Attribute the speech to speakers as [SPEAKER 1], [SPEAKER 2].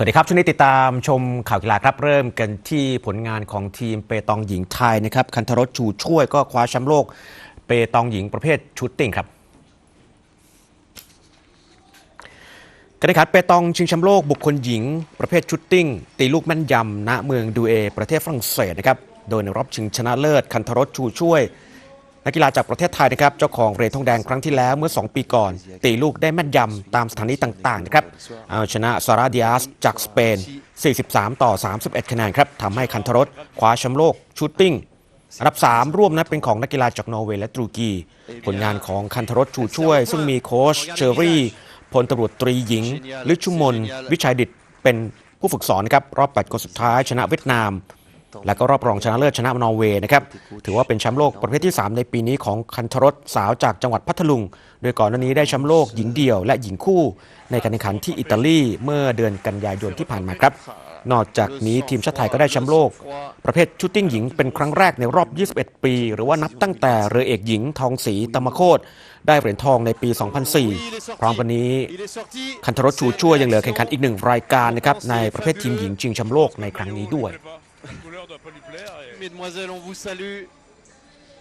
[SPEAKER 1] สวัสดีครับ ช่วงนี้ติดตามชมข่าวกีฬาครับ เริ่มกันที่ผลงานของทีมเปตองหญิงไทยนะครับ คันธรสชูช่วยก็คว้าแชมป์โลก เปตองหญิงประเภทชุดติ้งครับการแข่งขันเปตองชิงแชมป์โลกบุคคลหญิง ประเภทชุดติ้ง ตีลูกแม่นยำณเมืองดูเอ ประเทศฝรั่งเศสนะครับ โดยในรอบชิงชนะเลิศ คันธรสชูช่วย นักกีฬาจากประเทศไทยนะครับเจ้าของเหรียญทองแดงครั้งที่แล้วเมื่อ 2 ปีก่อน ตีลูกได้แม่นยำตามสถานีต่างๆนะครับเอาชนะซาราดิอาสจากสเปน 43 ต่อ 31 คะแนนครับทำให้คันธรสคว้าแชมป์โลกชูตติ้งอันดับ 3 ร่วมนั้นเป็นของนักกีฬาจากนอร์เวย์และตุรกี ผลงานของคันธรสชูช่วย ซึ่งมีโค้ชเชอรี่พลตำรวจตรีหญิงลิชุมน วิชัยดิตเป็นผู้ฝึกสอนครับรอบ 8 คนสุดท้ายชนะเวียดนาม แล้วก็รอบรองชนะเลิศชนะนอร์เวย์นะครับ ถือว่าเป็นแชมป์โลกประเภทที่ 3 ในปีนี้ของคันธรสสาวจากจังหวัดพัทลุง โดยก่อนหน้านี้ได้แชมป์โลกหญิงเดี่ยวและหญิงคู่ ในการแข่งขันที่อิตาลีเมื่อเดือนกันยายนที่ผ่านมาครับ นอกจากนี้ทีมชาติไทยก็ได้แชมป์โลก ประเภทชุดติ้งหญิงเป็นครั้งแรกในรอบ 21 ปี หรือว่านับตั้งแต่เรือเอกหญิงทองศรีตมโคตได้เหรียญทองในปี 2004 พร้อมกันนี้คันธรสชูช่วยยังเหลือแข่งขันอีกหนึ่งรายการนะครับในประเภททีมหญิงชิงแชมป์โลกในครั้งนี้ด้วย La couleur doit pas lui plaire. Et...
[SPEAKER 2] Mesdemoiselles, on vous salue.